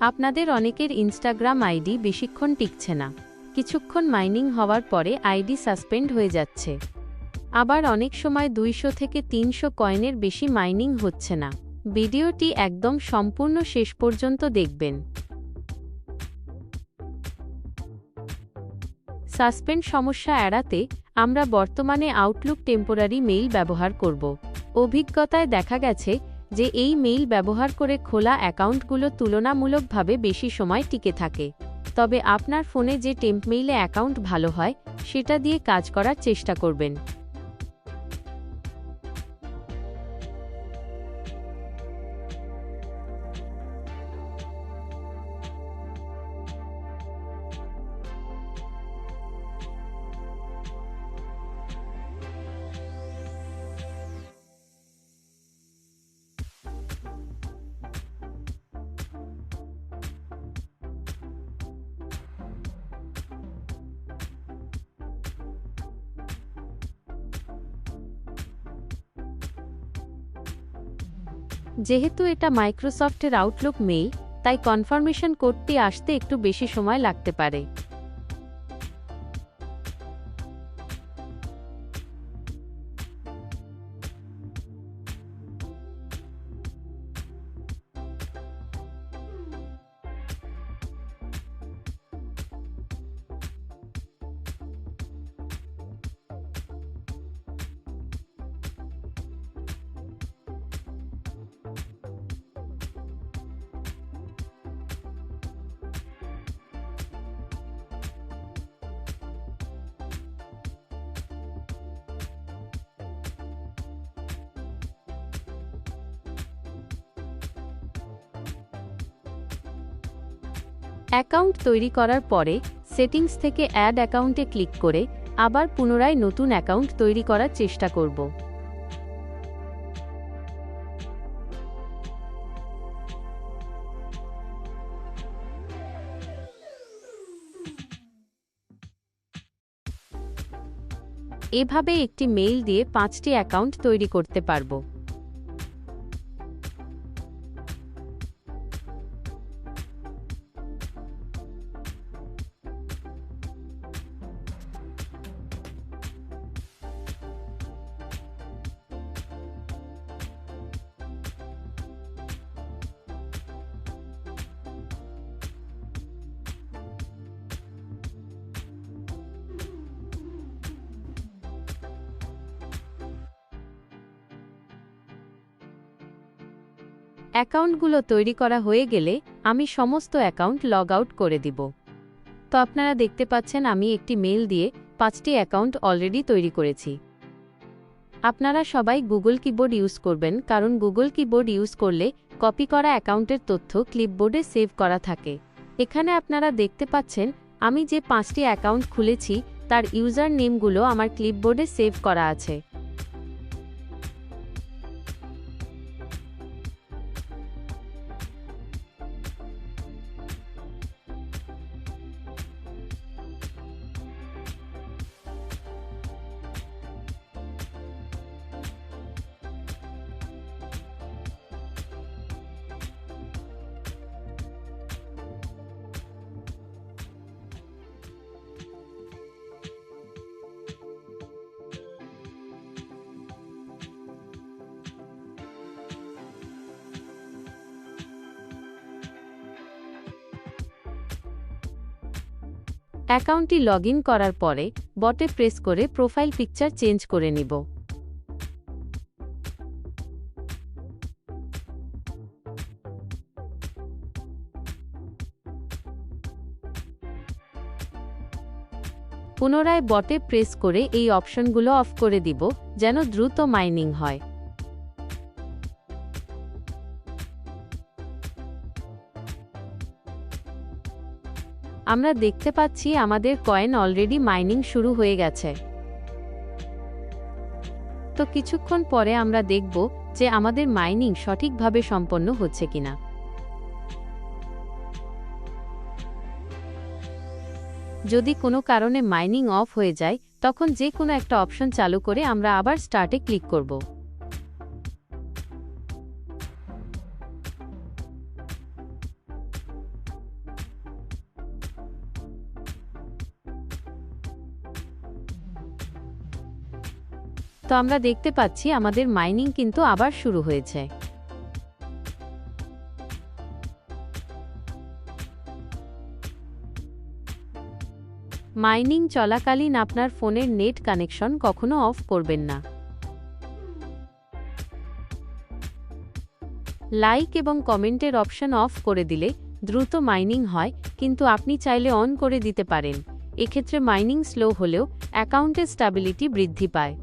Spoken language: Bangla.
আপনাদের অনেকের ইনস্টাগ্রাম আইডি বেশিক্ষণ টিকছে না। কিছুক্ষণ মাইনিং হওয়ার পরে আইডি সাসপেন্ড হয়ে যাচ্ছে। আবার অনেক সময় দুইশো থেকে তিনশো কয়েনের বেশি মাইনিং হচ্ছে না। ভিডিওটি একদম সম্পূর্ণ শেষ পর্যন্ত দেখবেন। সাসপেন্ড সমস্যা এড়াতে আমরা বর্তমানে আউটলুক টেম্পোরারি মেইল ব্যবহার করব। অভিজ্ঞতায় দেখা গেছে যে এই মেইল ব্যবহার করে খোলা অ্যাকাউন্টগুলো তুলনামূলকভাবে বেশি সময় টিকে থাকে। তবে আপনার ফোনে যে টেম্প মেইলে অ্যাকাউন্ট ভালো হয়, সেটা দিয়ে কাজ করার চেষ্টা করবেন। যেহেতু এটা মাইক্রোসফটের আউটলুক মেই তাই কনফার্মেশন কোডটি আসতে একটু বেশি সময় লাগতে পারে। অ্যাকাউন্ট তৈরি করার পরে সেটিংস থেকে অ্যাড অ্যাকাউন্টে ক্লিক করে আবার পুনরায় নতুন অ্যাকাউন্ট তৈরি করার চেষ্টা করব। এভাবে একটি মেইল দিয়ে পাঁচটি অ্যাকাউন্ট তৈরি করতে পারব। অ্যাকাউন্টগুলো তৈরি করা হয়ে গেলে আমি সমস্ত অ্যাকাউন্ট লগ আউট করে দিব। তো আপনারা দেখতে পাচ্ছেন আমি একটি মেল দিয়ে পাঁচটি অ্যাকাউন্ট অলরেডি তৈরি করেছি। আপনারা সবাই গুগল কিবোর্ড ইউজ করবেন কারণ গুগল কিবোর্ড ইউজ করলে কপি করা অ্যাকাউন্টের তথ্য ক্লিপবোর্ডে সেভ করা থাকে। এখানে আপনারা দেখতে পাচ্ছেন আমি যে পাঁচটি অ্যাকাউন্ট খুলেছি তার ইউজার নেমগুলো আমার ক্লিপবোর্ডে সেভ করা আছে। অ্যাকাউন্টটি লগ করার পরে বটে প্রেস করে প্রোফাইল পিকচার চেঞ্জ করে নিব। পুনরায় বটে প্রেস করে এই অপশনগুলো অফ করে দিব, যেন দ্রুত মাইনিং হয়। আমরা দেখতে পাচ্ছি আমাদের কয়েন অলরেডি মাইনিং শুরু হয়ে গেছে। তো কিছুক্ষণ পরে আমরা দেখব যে আমাদের মাইনিং সঠিকভাবে সম্পন্ন হচ্ছে কিনা। যদি কোনো কারণে মাইনিং অফ হয়ে যায়, তখন যে কোনো একটা অপশন চালু করে আমরা আবার স্টার্টে ক্লিক করব। তো আমরা দেখতে পাচ্ছি আমাদের মাইনিং কিন্তু আবার শুরু হয়েছে। মাইনিং চলাকালীন আপনার ফোনের নেট কানেকশন কখনো অফ করবেন না। লাইক এবং কমেন্টের অপশন অফ করে দিলে দ্রুত মাইনিং হয়, কিন্তু আপনি চাইলে অন করে দিতে পারেন। এক্ষেত্রে মাইনিং স্লো হলেও অ্যাকাউন্টের স্টাবিলিটি বৃদ্ধি পায়।